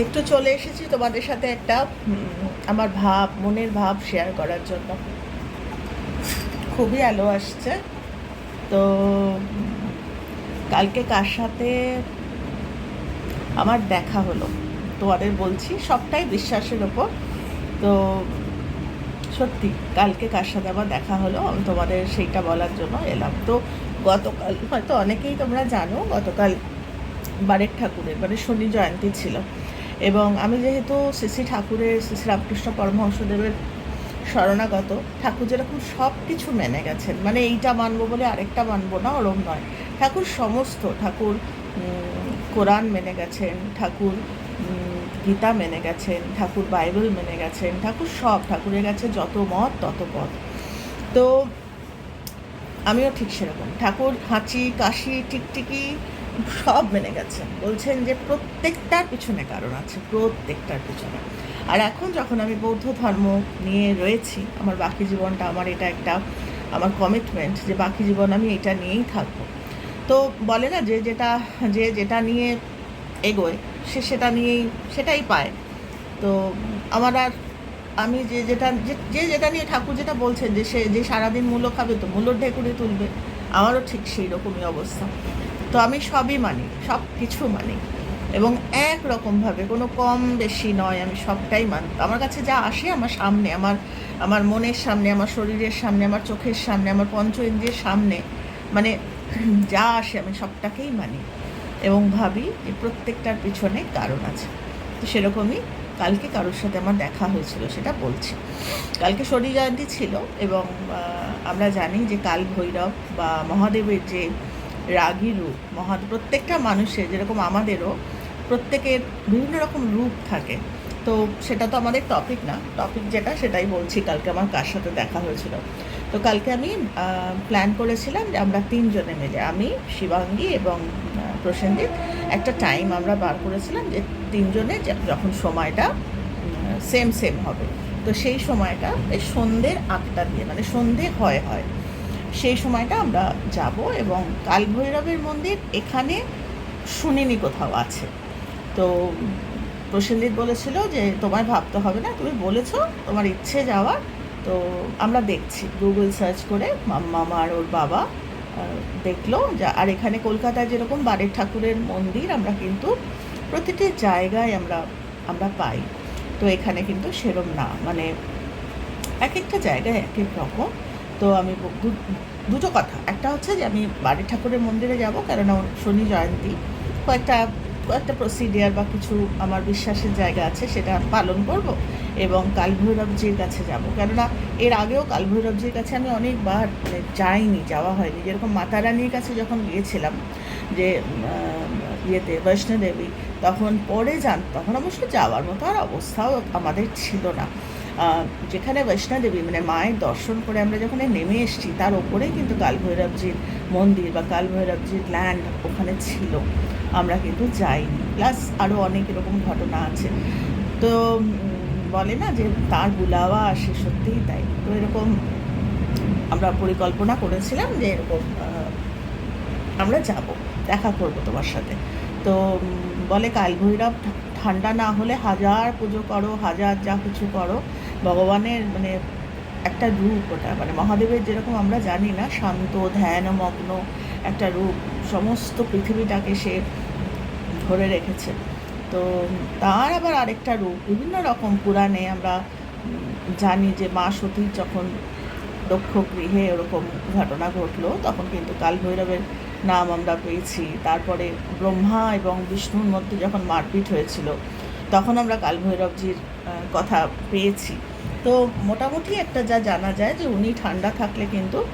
একটু চলে এসেছি তোমাদের সাথে একটা আমার ভাব, মনের ভাব শেয়ার করার জন্য। খুবই আলো আসছে। তো, কালকে কার সাথে আমার দেখা হলো? তোমাদের বলছি, সবটাই বিশ্বাসের ওপর। তো, সত্যি, কালকে কার সাথে আমার দেখা হলো, আমি তোমাদের সেইটা বলার জন্য এলাম। তো, গতকাল, হয়তো অনেকেই তোমরা জানো, গতকাল বারেক ঠাকুরের মানে শনি জয়ন্তী ছিল। এবং আমি যেহেতু শ্রী ঠাকুরের, শ্রী রামকৃষ্ণ পরমহংসদেবের শরণাগত, ঠাকুর যেরকম সব কিছু মেনে গেছেন মানে এইটা মানবো বলে আরেকটা মানবো না, ওরম নয়। ঠাকুর সমস্ত, ঠাকুর কোরআন মেনে গেছেন, ঠাকুর গীতা মেনে গেছেন, ঠাকুর বাইবেল মেনে গেছেন, ঠাকুর সব, ঠাকুরের কাছে যত মত, তত পথ। তো আমিও ঠিক সেরকম। ঠাকুর হাঁচি, কাশি, টিকটিকি সব মেনে গেছেন বলছেন যে প্রত্যেকটার পিছনে কারণ আছে, প্রত্যেকটার পিছনে। আর এখন যখন আমি বৌদ্ধ ধর্ম নিয়ে রয়েছি, আমার বাকি জীবনটা, আমার এটা একটা, আমার কমিটমেন্ট যে বাকি জীবন আমি এটা নিয়েই থাকব। তো বলে না যে যেটা যে যেটা নিয়ে এগোয়, সে সেটা নিয়েই, সেটাই পায়। তো আমার আর আমি যে যেটা, যে- যেটা নিয়ে ঠাকুর যেটা বলছেন যে সে, যে সারাদিন মূল্য খাবে তো মূল্যর ঢেকুরে তুলবে, আমারও ঠিক সেই রকমই অবস্থা। তো আমি সবই মানি সব কিছু মানি। এবং এক রকমভাবে কোনো কম বেশি নয়, আমি সবটাই মানি। আমার কাছে যা আসে আমার সামনে, আমার আমার মনের সামনে, আমার শরীরের সামনে, আমার চোখের সামনে, আমার পঞ্চ ইন্দ্রিয়ের সামনে মানে যা আসে আমি সবটাকেই মানি। এবং ভাবি যে প্রত্যেকটার পিছনে কারণ আছে। তো সেরকমই কালকে কারোর সাথে আমার দেখা হয়েছিল, সেটা বলছি। কালকে শনি জয়ন্তী ছিল এবং আমরা জানি যে কাল ভৈরব বা মহাদেবের যে রাগী রূপ মহা প্রত্যেকটা মানুষের, যেরকম আমাদেরও প্রত্যেকের বিভিন্ন রকম রূপ থাকে। তো সেটা তো আমাদের টপিক না। টপিক যেটা, সেটাই বলছি। কালকে আমার কার সাথে দেখা হয়েছিল। তো কালকে আমি প্ল্যান করেছিলাম যে আমরা তিনজনে মিলে, আমি, শিবাঙ্গী এবং প্রসেনজিৎ, একটা টাইম আমরা বার করেছিলাম যে তিনজনে যখন সময়টা সেম সেম হবে। তো সেই সময়টা, এই সন্ধ্যের আটটা দিয়ে মানে সন্ধে হয় হয়। সেই সময়টা আমরা যাব এবং কাল ভৈরবের মন্দির এখানে শুনিনি কোথাও আছে। তো প্রসেনজিৎ বলেছিল যে, তোমায় ভাবতে হবে না, তুমি বলেছ তোমার ইচ্ছে যাওয়ার, তো আমরা দেখছি। গুগল সার্চ করে মাম্মা আর ওর বাবা দেখল যা, আর এখানে কলকাতায় যেরকম বাড়ির ঠাকুরের মন্দির, আমরা কিন্তু প্রতিটি জায়গায় আমরা আমরা পাই। তো এখানে কিন্তু সেরম না। মানে এক একটা জায়গায় এক এক রকম। তো আমি দুটো কথা। একটা হচ্ছে যে আমি বাড়ির ঠাকুরের মন্দিরে যাব, কেননা শনি জয়ন্তী। কয়েকটা কয়েকটা প্রসিডিয়ার বা কিছু আমার বিশ্বাসের জায়গা আছে, সেটা পালন করব এবং কালভৈরবজির কাছে যাব। কেননা এর আগেও কালভৈরবজির কাছে আমি অনেকবার মানে যাইনি, যাওয়া হয়নি। যেরকম মাতা রানীর কাছে যখন গিয়েছিলাম, যে ইয়েতে বৈষ্ণোদেবী, তখন পরে যান, তখন অবশ্য যাওয়ার মতো আর অবস্থাও আমাদের ছিল না। যেখানে বৈষ্ণোদেবী মানে মায়ের দর্শন করে আমরা যখন নেমে এসেছি, তার ওপরেই কিন্তু কালভৈরবজির মন্দির বা কালভৈরবজির ল্যান্ড ওখানে ছিল। আমরা কিন্তু যাইনি। প্লাস আরও অনেক এরকম ঘটনা আছে। তো বলে না যে তার বুলাওয়া আসে সত্যিই তাই। তো এরকম আমরা পরিকল্পনা করেছিলাম যে এরকম আমরা যাব, দেখা করব তোমার সাথে। তো বলে কাল ভৈরব ঠান্ডা না হলে হাজার পুজো করো, হাজার যা কিছু করো। ভগবানের মানে একটা রূপ ওটা। মানে মহাদেবের যেরকম আমরা জানি না, শান্ত ধ্যানমগ্ন একটা রূপ, সমস্ত পৃথিবীটাকে সে ধরে রেখেছে। তো তার আবার আরেকটা রূপ, বিভিন্ন রকম পুরাণে আমরা জানি যে মা সতীর যখন দক্ষ গৃহে ওরকম ঘটনা ঘটলো, তখন কিন্তু কাল ভৈরবের নাম আমরা পেয়েছি। তারপরে ব্রহ্মা এবং বিষ্ণুর মধ্যে যখন মারপিট হয়েছিল, তখন আমরা কাল ভৈরবজির কথা পেয়েছি। তো মোটামুটি একটা যা জানা যায় যে উনি ঠান্ডা থাকলে কিন্তু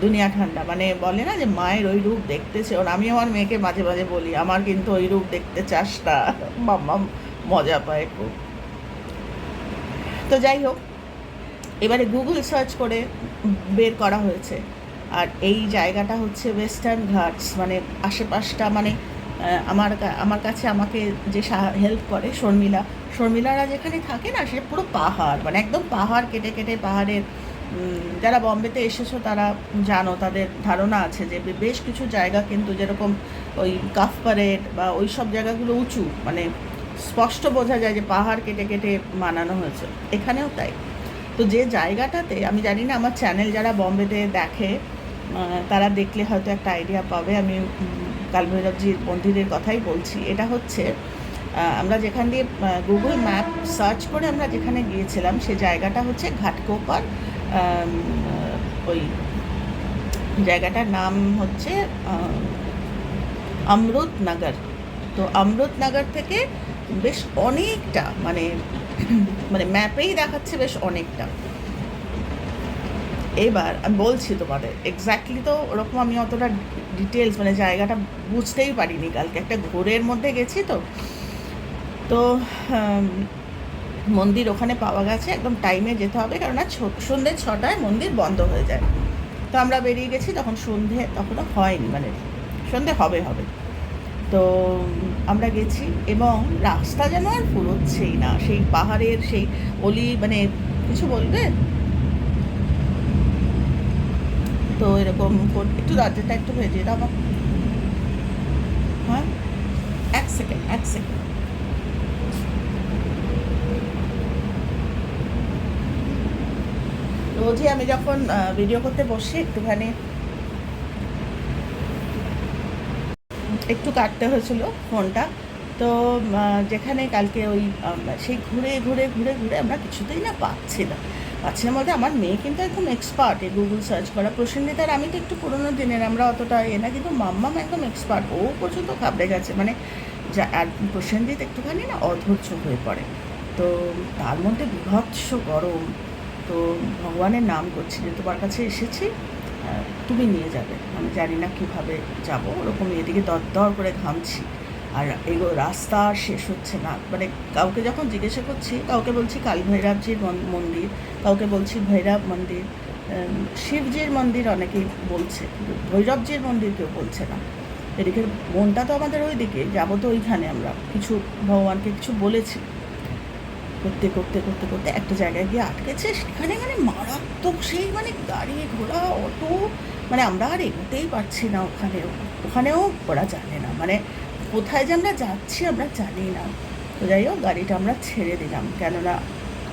দুনিয়া ঠান্ডা। মানে বলে না যে মায়ের ওই রূপ দেখতেছে। ওর আমি আমার মেয়েকে মাঝে মাঝে বলি, আমার কিন্তু ওই রূপ দেখতে চাস না। মাম্মা মজা পায় খুব। তো যাই হোক, এবারে গুগল সার্চ করে বের করা হয়েছে। আর এই জায়গাটা হচ্ছে ওয়েস্টার্ন ঘাটস মানে আশেপাশটা মানে আমার আমার কাছে আমাকে যে হেল্প করে শর্মিলা, শর্মিলারা যেখানে থাকে না, সে পুরো পাহাড় মানে একদম পাহাড় কেটে কেটে পাহাড়ের যারা বম্বেতে এসেছ তারা জানো, তাদের ধারণা আছে যে বেশ কিছু জায়গা কিন্তু যেরকম ওই কাফ প্যারেড বা ওই সব জায়গাগুলো উঁচু মানে স্পষ্ট বোঝা যায় যে পাহাড় কেটে কেটে বানানো হয়েছে। এখানেও তাই। তো যে জায়গাটাতে, আমি জানি না, আমার চ্যানেল যারা বম্বেতে দেখে তারা দেখলে হয়তো একটা আইডিয়া পাবে, আমি কালভৈরবজির মন্দিরের কথাই বলছি। এটা হচ্ছে আমরা যেখান দিয়ে গুগল ম্যাপ সার্চ করে আমরা যেখানে গিয়েছিলাম, সে জায়গাটা হচ্ছে ঘাটকোপার ওই জায়গাটার নাম হচ্ছে অমৃতনগর তো অমৃতনগর থেকে বেশ অনেকটা মানে মানে ম্যাপেই দেখাচ্ছে বেশ অনেকটা। এবার আমি বলছি তোমাদের এক্স্যাক্টলি তো ওরকম আমি অতটা ডিটেলস মানে জায়গাটা বুঝতেই পারিনি কালকে। একটা ঘোরের মধ্যে গেছি তো। তো মন্দির ওখানে পাওয়া গেছে, একদম টাইমে যেতে হবে, কেননা সন্ধ্যে ছটায় মন্দির বন্ধ হয়ে যায়। তো আমরা বেরিয়ে গেছি, তখন সন্ধে তখনও হয়নি মানে সন্ধে হবে হবে। তো, আমরা গেছি এবং রাস্তা যেন আর ফুরোচ্ছেই না, সেই পাহাড়ের, সেই অলি মানে কিছু বলবে? তো এরকম একটু দরজাটা একটু ভেজে দাও হ্যাঁ? এক সেকেন্ড এক সেকেন্ড রোজই আমি যখন ভিডিও করতে বসি, একটুখানি একটু কাটতে হয়েছিল ফোনটা। তো যেখানে কালকে ওই সেই ঘুরে ঘুরে ঘুরে ঘুরে আমরা কিছুতেই না পাচ্ছি না। না বলতে আমার মেয়ে কিন্তু একদম এক্সপার্ট এই গুগল সার্চ করা। প্রসেনজিতার আমি তো একটু পুরোনো দিনের, আমরা অতটা এ না, কিন্তু মাম্মাম একদম এক্সপার্ট ও পর্যন্ত ঘাবড়ে গেছে মানে যা আর প্রসেনজিৎ একটুখানি না অধৈর্য হয়ে পড়ে। তো তার মধ্যে বিভৎস গরম। তো ভগবানের নাম করছি, যে তোমার কাছে এসেছি তুমি নিয়ে যাবে। আমি জানি না কীভাবে যাব, ওরকম এদিকে দর দর করে ঘামছি। আর এগো রাস্তা শেষ হচ্ছে না। মানে কাউকে যখন জিজ্ঞাসা করছি, কাউকে বলছি কাল ভৈরবজির মন্দির, কাউকে বলছি ভৈরব মন্দির শিবজির মন্দির অনেকেই বলছে ভৈরবজির মন্দির কেউ বলছে না। এদিকে মনটা তো আমাদের ওই দিকে যাব তো ওইখানে আমরা। কিছু ভগবানকে কিছু বলেছি। করতে করতে করতে করতে একটা জায়গায় গিয়ে আটকেছে সেখানে মানে মারাত্মক সেই মানে গাড়ি ঘোড়া, অটো মানে আমরা আর এগোতেই পারছি না ওখানে ওখানেও ওরা জানে না। মানে কোথায় যে আমরা যাচ্ছি আমরা জানি না। তো যাই হোক গাড়িটা আমরা ছেড়ে দিলাম। কেননা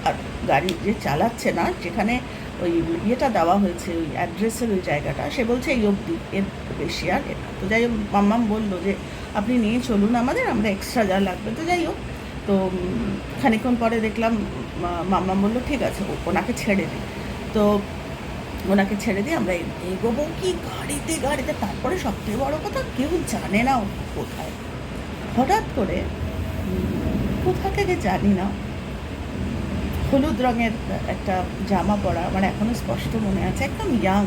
আর গাড়ি যে চালাচ্ছে না যেখানে ওই ইয়েটা দেওয়া হয়েছে ওই অ্যাড্রেসের ওই জায়গাটা সে বলছে এই অবধি এর বেশি আর তো যাই হোক মাম্মাম বলল যে আপনি নিয়ে চলুন আমাদের আমরা এক্সট্রা যা লাগবে। তো যাই হোক তো উম, খানিকক্ষণ পরে দেখলাম মা- মাম্মা বলল ঠিক আছে ওনাকে ছেড়ে দিই। তো ওনাকে ছেড়ে দিয়ে আমরা এগোবো কি গাড়িতে গাড়িতে। তারপরে সবথেকে বড় কথা, কেউ জানে না কোথায়। হঠাৎ করে কোথা থেকে জানি না, হলুদ রঙের একটা জামা পরা, আমার এখনও স্পষ্ট মনে আছে, একদম ইয়াং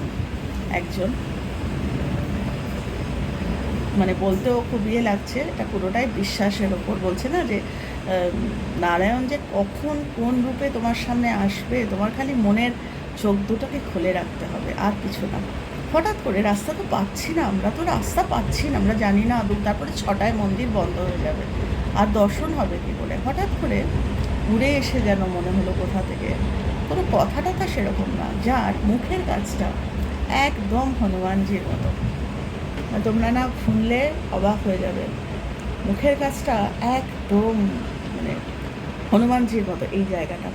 একজন। মানে বলতেও খুব ইয়ে লাগছে, এটা পুরোটাই বিশ্বাসের ওপর। বলছে না যে নারায়ণ যে কখন কোন রূপে তোমার সামনে আসবে, তোমার খালি মনের চোখ দুটোকে খুলে রাখতে হবে, আর কিছু না। হঠাৎ করে রাস্তা তো পাচ্ছি না আমরা, তো রাস্তা পাচ্ছি না, আমরা জানি না আদৌ। তারপরে ছটায় মন্দির বন্ধ হয়ে যাবে, আর দর্শন হবে কী করে? হঠাৎ করে ঘুরে এসে যেন মনে হলো কোথা থেকে। কোনো কথা টথা সেরকম না, যার মুখের কাজটা একদম হনুমানজির মতো। তোমরা না শুনলে অবাক হয়ে যাবে, মুখের কাজটা একদম মানে হনুমানজির মতো এই জায়গাটা।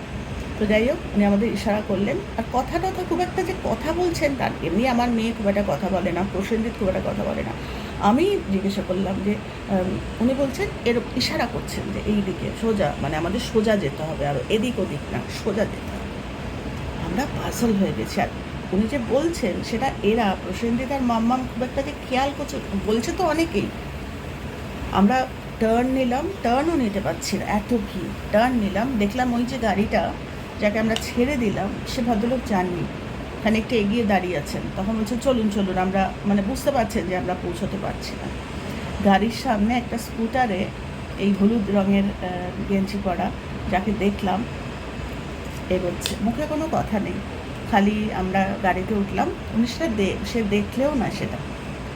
তো যাই হোক, উনি আমাদের ইশারা করলেন। আর কথা টথা খুব একটা যে কথা বলছেন তার, এমনি আমার মেয়ে খুব একটা কথা বলে না, প্রসেনজিৎ খুব একটা কথা বলে না। আমি জিজ্ঞাসা করলাম যে উনি বলছেন এর ইশারা করছেন যে এই দিকে সোজা মানে আমাদের সোজা যেতে হবে, আর এদিক ওদিক না, সোজা যেতে হবে। আমরা পাজল হয়ে গেছি। আর উনি যে বলছেন, সেটা এরা, প্রসেনজিৎ আর মাম্মাম খুব একটা যে খেয়াল করছে, বলছে তো অনেকেই। আমরা টার্ন নিলাম টার্নও নিতে পারছি না। এত ভিড় টার্ন নিলাম, দেখলাম ওই যে গাড়িটা যাকে আমরা ছেড়ে দিলাম, সে ভদ্রলোক জাননি। খানিকটা এগিয়ে দাঁড়িয়ে আছেন। তখন বলছে চলুন চলুন, আমরা মানে বুঝতে পারছেন যে আমরা পৌঁছতে পারছি না। গাড়ির সামনে একটা স্কুটারে এই হলুদ রঙের গেঞ্জি পরা, যাকে দেখলাম এগোচ্ছে মুখে কোনো কথা নেই। খালি আমরা গাড়িতে উঠলাম। উনি সেটা দে- সে দেখলেও না সেটা।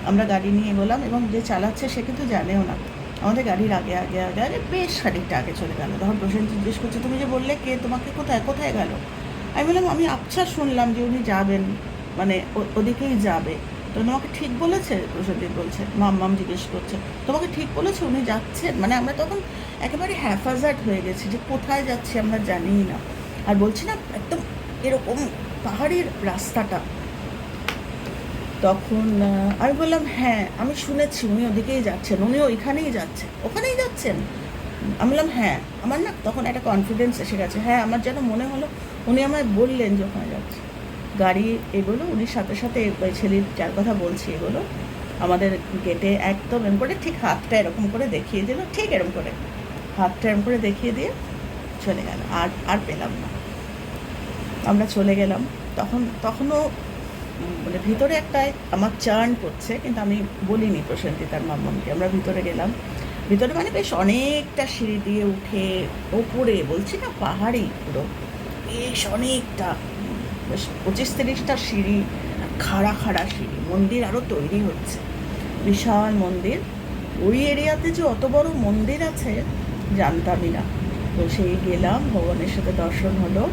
আমরা গাড়ি নিয়ে এগোলাম এবং যে চালাচ্ছে সে কিন্তু জানেও না। আমাদের গাড়ির আগে আগে আগে আগে বেশ খানিকটা আগে চলে গেল। তখন প্রসেনজিৎ জিজ্ঞেস করছে, তুমি যে বললে কে, তোমাকে কোথায় কোথায় গেল? আমি বললাম, আমি আচ্ছা শুনলাম যে উনি যাবেন মানে ওদিকেই যাবে। তো তোমাকে ঠিক বলেছে? প্রসেনজিৎ বলছে, মাম মাম জিজ্ঞেস করছে, তোমাকে ঠিক বলেছে উনি যাচ্ছেন? মানে আমরা তখন একেবারে হ্যাফাজার্ড হয়ে গেছি যে কোথায় যাচ্ছি আমরা জানিই না। আর বলছি না, একদম এরকম পাহাড়ের রাস্তাটা তখন আমি বললাম হ্যাঁ আমি শুনেছি, উনি ওদিকেই যাচ্ছেন উনি ওইখানেই যাচ্ছেন। ওখানেই যাচ্ছেন? আমি বললাম হ্যাঁ। আমার না তখন একটা কনফিডেন্স এসে গেছে হ্যাঁ আমার যেন মনে হলো, উনি আমায় বললেন যে ওখানে যাচ্ছে। গাড়ি এগুলো উনি সাথে সাথে ওই ছেলের যার কথা বলছি এগুলো, আমাদের গেটে একদম এরকম করে, ঠিক হাতটা এরকম করে দেখিয়ে দিল, ঠিক এরকম করে, হাতটা এরকম করে দেখিয়ে দিয়ে চলে গেল, আর আর পেলাম না। আমরা চলে গেলাম, তখন, তখনও মানে ভিতরে একটা আমার চার্ন করছে, কিন্তু আমি বলিনি প্রশান্তি তার মাম্মামকে আমরা ভিতরে গেলাম। ভিতরে মানে বেশ অনেকটা সিঁড়ি দিয়ে উঠে ওপরে, বলছি না পাহাড়ি পুরো, বেশ অনেকটা, বেশ পঁচিশ তিরিশটা সিঁড়ি, খাড়া খাড়া সিঁড়ি, মন্দির আরও তৈরি হচ্ছে। বিশাল মন্দির। ওই এরিয়াতে যে অত বড় মন্দির আছে, জানতামই না। তো সেই গেলাম, ভগবানের সাথে দর্শন হলো।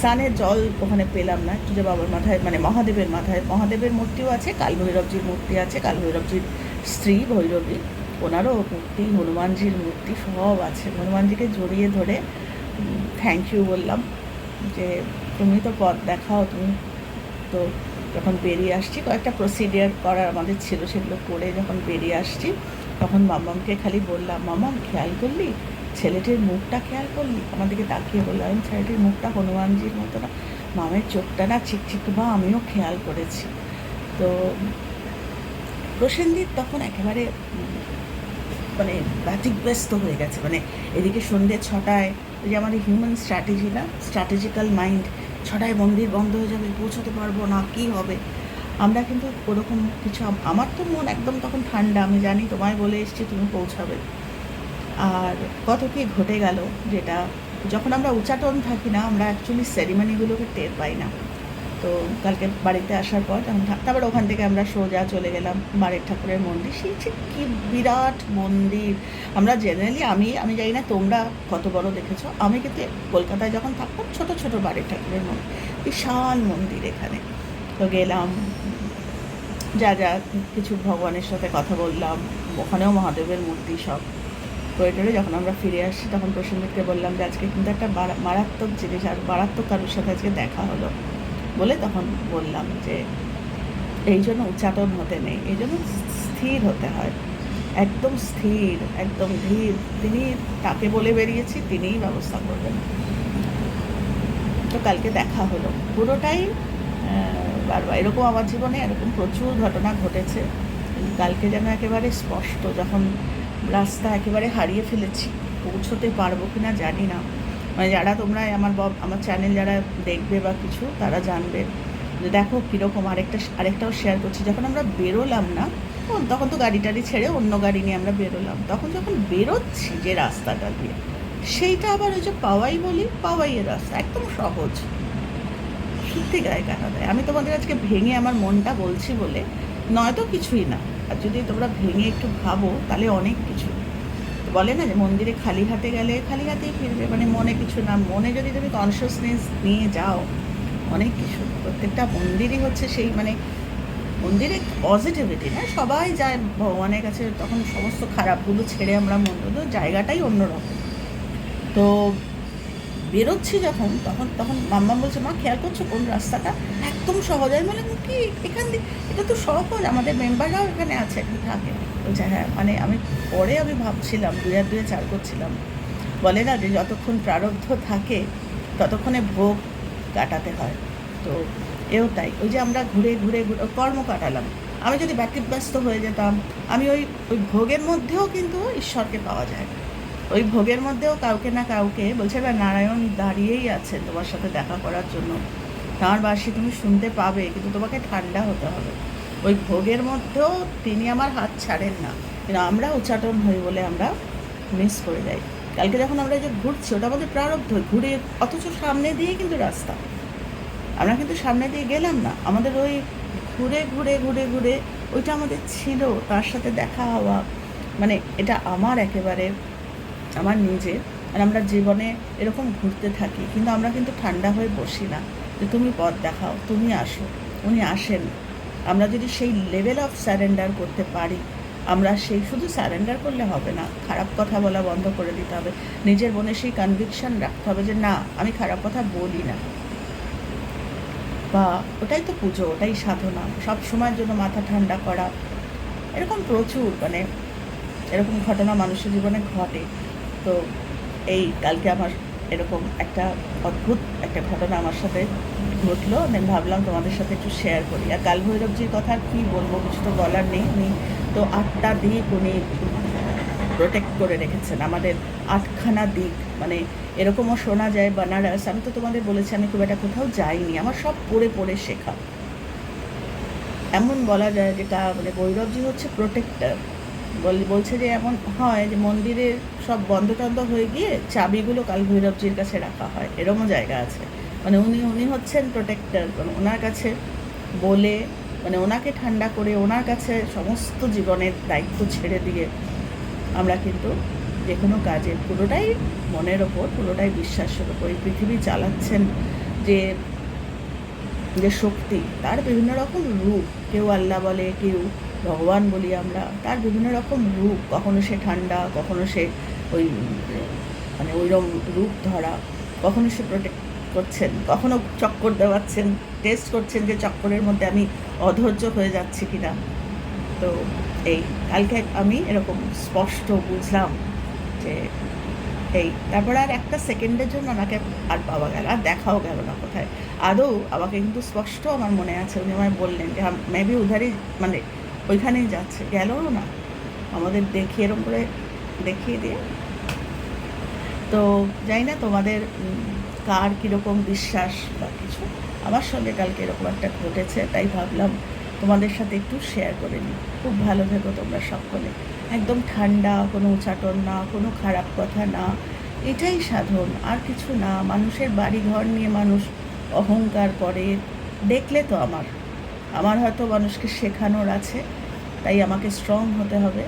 স্নানের জল ওখানে পেলাম না যে বাবার মাথায় মানে মহাদেবের মাথায়। মহাদেবের মূর্তিও আছে, কাল ভৈরবজির মূর্তি আছে, কাল ভৈরবজির স্ত্রী ভৈরবী, ওনারও মূর্তি, হনুমানজির মূর্তি সব আছে। হনুমানজিকে জড়িয়ে ধরে থ্যাংক ইউ বললাম, যে তুমি তো পথ দেখাও, তুমি তো যখন বেরিয়ে আসছি, কয়েকটা প্রসিডিয়ার করার আমাদের ছিল, সেগুলো করে যখন বেরিয়ে আসছি, তখন মামামকে খালি বললাম, মামাম, খেয়াল করলি? ছেলেটির মুখটা খেয়াল করলি? আমাদেরকে তাকিয়ে বললাম ছেলেটির মুখটা হনুমানজির মতো না। মামের চোখটা না চিকচিক বা আমিও খেয়াল করেছি। তো প্রসেনজিৎ তখন একেবারে মানে ব্যতিব্যস্ত হয়ে গেছে। মানে এদিকে সন্ধ্যে ছটায় যে আমাদের হিউম্যান স্ট্র্যাটেজি না স্ট্র্যাটেজিক্যাল মাইন্ড ছটায় মন্দির বন্ধ হয়ে যাবে, পৌঁছতে পারব না, কি হবে? আমরা কিন্তু ওরকম কিছু, আমার তো মন একদম তখন ঠান্ডা। আমি জানি তোমায় বলে এসছি, তুমি পৌঁছাবে। আর কত কি ঘটে গেল যেটা যখন আমরা উচ্চাটন থাকি না, আমরা অ্যাকচুয়ালি সেরিমনিগুলোকে টের পাই না। তো কালকে বাড়িতে আসার পর যখন তারপর ওখান থেকে আমরা সোজা চলে গেলাম বাড়ির ঠাকুরের মন্দির। সেই যে কী বিরাট মন্দির। আমরা জেনারেলি আমি আমি জানি না তোমরা কত বড় দেখেছ, আমি কিন্তু কলকাতায় যখন থাকতাম ছোট ছোট বাড়ির ঠাকুরের মন্দির, বিশাল মন্দির এখানে। তো গেলাম, যা যা, কিছু ভগবানের সাথে কথা বললাম, ওখানেও মহাদেবের মূর্তি সব। করে যখন আমরা ফিরে আসছি তখন প্রসেনজিৎকে বললাম যে, আজকে কিন্তু একটা মারাত্মক জিনিস আর মারাত্মক কারোর সাথে আজকে দেখা হলো। বলে তখন বললাম যে, এই জন্য উচ্চাটন হতে নেই, এই জন্য স্থির হতে হয়। একদম স্থির, একদম ধীর, তিনি তাকে বলে বেরিয়েছি, তিনিই ব্যবস্থা করবেন। তো কালকে দেখা হলো। পুরোটাই বারবার, এরকম আমার জীবনে এরকম প্রচুর ঘটনা ঘটেছে। কালকে যেন একেবারে স্পষ্ট, যখন রাস্তা একেবারে হারিয়ে ফেলেছি। পৌঁছতে পারব কি না জানি না। মানে যারা তোমরা আমার আমার চ্যানেল যারা দেখবে বা কিছু, তারা জানবে। যে দেখো কীরকম আরেকটা, আরেকটাও শেয়ার করছি। যখন আমরা বেরোলাম না তখন তো গাড়ি টাড়ি ছেড়ে অন্য গাড়ি নিয়ে আমরা বেরোলাম। তখন যখন বেরোচ্ছি যে রাস্তাটা দিয়ে, সেইটা আবার ওই যে পাওয়াই বলি, পাওয়াইয়ের রাস্তা, একদম সহজ। সত্যি গায়ে কাটা দেয়। আমি তোমাদের আজকে ভেঙে আমার মনটা বলছি বলে নয়তো কিছুই না। আর যদি তোমরা ভেঙে একটু ভাবো, তাহলে অনেক কিছু। বলে না যে মন্দিরে খালি হাতে গেলে খালি হাতেই ফিরবে মানে মনে কিছু না। মনে যদি তুমি কনসিয়াসনেস নিয়ে যাও, অনেক কিছু। প্রত্যেকটা মন্দিরই হচ্ছে সেই মানে মন্দিরে পজিটিভিটি না, সবাই যায় ভগবানের কাছে, তখন সমস্ত খারাপগুলো ছেড়ে আমরা মন্দির, জায়গাটাই অন্যরকম। তো বেরোচ্ছি যখন, তখন তখন মাম্মা বলছে, মা, খেয়াল করছ কোন রাস্তাটা? একদম সহজ আমি বললাম, কি? এখান দিয়ে? এটা তো সহজ, আমাদের মেম্বাররাও এখানে আছে, এখানে থাকে। বলছে হ্যাঁ মানে আমি পরে আমি ভাবছিলাম, দুই আর দুয়ে চার করছিলাম। বলে না যে যতক্ষণ প্রারব্ধ থাকে, ততক্ষণে ভোগ কাটাতে হয়। তো এও তাই। ওই যে আমরা ঘুরে ঘুরে ঘুরে কর্ম কাটালাম। আমি যদি ব্যতিব্যস্ত হয়ে যেতাম, আমি ওই ওই ভোগের মধ্যেও কিন্তু ঈশ্বরকে পাওয়া যায় ওই ভোগের মধ্যেও কাউকে না কাউকে বলছে না নারায়ণ দাঁড়িয়েই আছে তোমার সাথে দেখা করার জন্য। তাঁর বাসি তুমি শুনতে পাবে, কিন্তু তোমাকে ঠান্ডা হতে হবে। ওই ভোগের মধ্যেও তিনি আমার হাত ছাড়েন না। কিন্তু আমরা উচ্চাটন হই বলে আমরা মিস করে যাই। কালকে যখন আমরা যে ঘুরছি, ওটা আমাদের প্রারব্ধ, ঘুরে অথচ সামনে দিয়ে কিন্তু রাস্তা। আমরা কিন্তু সামনে দিয়ে গেলাম না। আমাদের ওই ঘুরে ঘুরে ঘুরে ঘুরে ওইটা আমাদের ছিল। তার সাথে দেখা হওয়া মানে এটা আমার একেবারে আমার নিজের আর আমরা জীবনে এরকম ঘুরতে থাকি, কিন্তু আমরা কিন্তু ঠান্ডা হয়ে বসি না। যে তুমি পথ দেখাও, তুমি আসো, উনি আসেন আমরা যদি সেই লেভেল অফ স্যারেন্ডার করতে পারি, আমরা সেই শুধু স্যারেন্ডার করলে হবে না, খারাপ কথা বলা বন্ধ করে দিতে হবে। নিজের মনে সেই কনভিকশন রাখতে হবে যে, না, আমি খারাপ কথা বলি না। বা, ওটাই তো পুজো, ওটাই সাধনা, সব সময়ের জন্য মাথা ঠান্ডা করা। এরকম প্রচুর মানে এরকম ঘটনা মানুষের জীবনে ঘটে। তো এই কালকে আমার এরকম একটা অদ্ভুত একটা ঘটনা আমার সাথে ঘটলো। আমি ভাবলাম তোমাদের সাথে একটু শেয়ার করি। আর কাল ভৈরবজির কথা কী বলব কিছু তো বলার নেই। উনি তো আটটা দিক উনি প্রোটেক্ট করে রেখেছেন। আমাদের আটখানা দিক মানে এরকমও শোনা যায় বানারস। আমি তো তোমাদের বলেছি, আমি খুব একটা কোথাও যাইনি। আমার সব পড়ে পড়ে শেখা। এমন বলা যায় যেটা মানে ভৈরবজি হচ্ছে প্রোটেক্টর বলছে যে এমন হয় যে মন্দিরের সব বন্ধ টন্ধ হয়ে গিয়ে চাবিগুলো কাল ভৈরবজির কাছে রাখা হয়। এরকমও জায়গা আছে। মানে উনি উনি হচ্ছেন প্রোটেক্টর মানে ওনার কাছে বলে মানে ওনাকে ঠান্ডা করে ওনার কাছে সমস্ত জীবনের দায়িত্ব ছেড়ে দিয়ে আমরা কিন্তু যে কোনো কাজে পুরোটাই মনের ওপর, পুরোটাই বিশ্বাসের ওপর। এই পৃথিবী চালাচ্ছেন যে যে শক্তি, তার বিভিন্ন রকম রূপ। কেউ আল্লাহ বলে, কেউ ভগবান বলি আমরা, তার বিভিন্ন রকম রূপ, কখনো সে ঠান্ডা, কখনো সে ওই মানে ওইরকম রূপ ধরা, কখনো সে প্রোটেক্ট করছেন, কখনো চক্কর দেওয়াচ্ছেন টেস্ট করছেন যে চক্করের মধ্যে আমি অধৈর্য হয়ে যাচ্ছি কিনা। তো এই, কালকে আমি এরকম স্পষ্ট বুঝলাম যে এই, তারপর আর একটা সেকেন্ডের জন্য ওনাকে আর পাওয়া গেল, আর দেখাও গেল না কোথায়। আদৌ আমাকে কিন্তু স্পষ্ট আমার মনে আছে, উনি আমায় বললেন যে মেবি উধারই মানে ওইখানেই যাচ্ছে। গেলও না? আমাদের দেখিয়ে এরকম করে দেখিয়ে দিয়ে। তো জানি না তোমাদের কার কীরকম বিশ্বাস বা কিছু। আমার সঙ্গে কালকে এরকম একটা ঘটেছে, তাই ভাবলাম তোমাদের সাথে একটু শেয়ার করে নিই। খুব ভালো থেকো তোমরা সকলে। একদম ঠান্ডা, কোনো উচাটন না, কোনো খারাপ কথা না। এটাই সাধন, আর কিছু না। মানুষের বাড়ি ঘর নিয়ে মানুষ অহংকার করে। দেখলে তো আমার। আমার হয়তো মানুষকে শেখানোর আছে। তাই আমাকে স্ট্রং হতে হবে।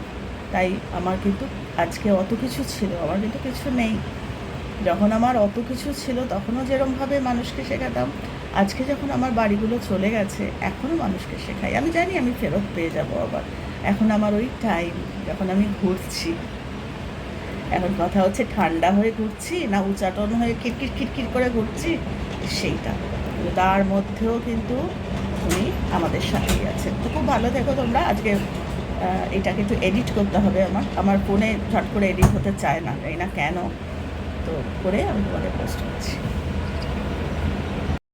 তাই আমার কিন্তু আজকে অত কিছু ছিল, আমার কিন্তু কিছু নেই। যখন আমার অত কিছু ছিল, তখনও যেরমভাবে মানুষকে শেখাতাম। আজকে যখন আমার বাড়িগুলো চলে গেছে এখনও মানুষকে শেখাই। আমি জানি আমি ফেরত পেয়ে যাব আবার। এখন আমার ওই টাইম যখন আমি ঘুরছি। এখন কথা হচ্ছে ঠান্ডা হয়ে ঘুরছি না উচাটন হয়ে কিটকিট কিটকিট করে ঘুরছি, সেইটা। তার মধ্যেও কিন্তু আমাদের সাথেই আছে। তো খুব ভালো থেকো তোমরা। আজকে এটা কিন্তু এডিট করতে হবে আমার। আমার ফোনে ঝট করে এডিট হতে চায় না। তাই না কেন? তো করে আমি তোমাদের পোস্ট করছি।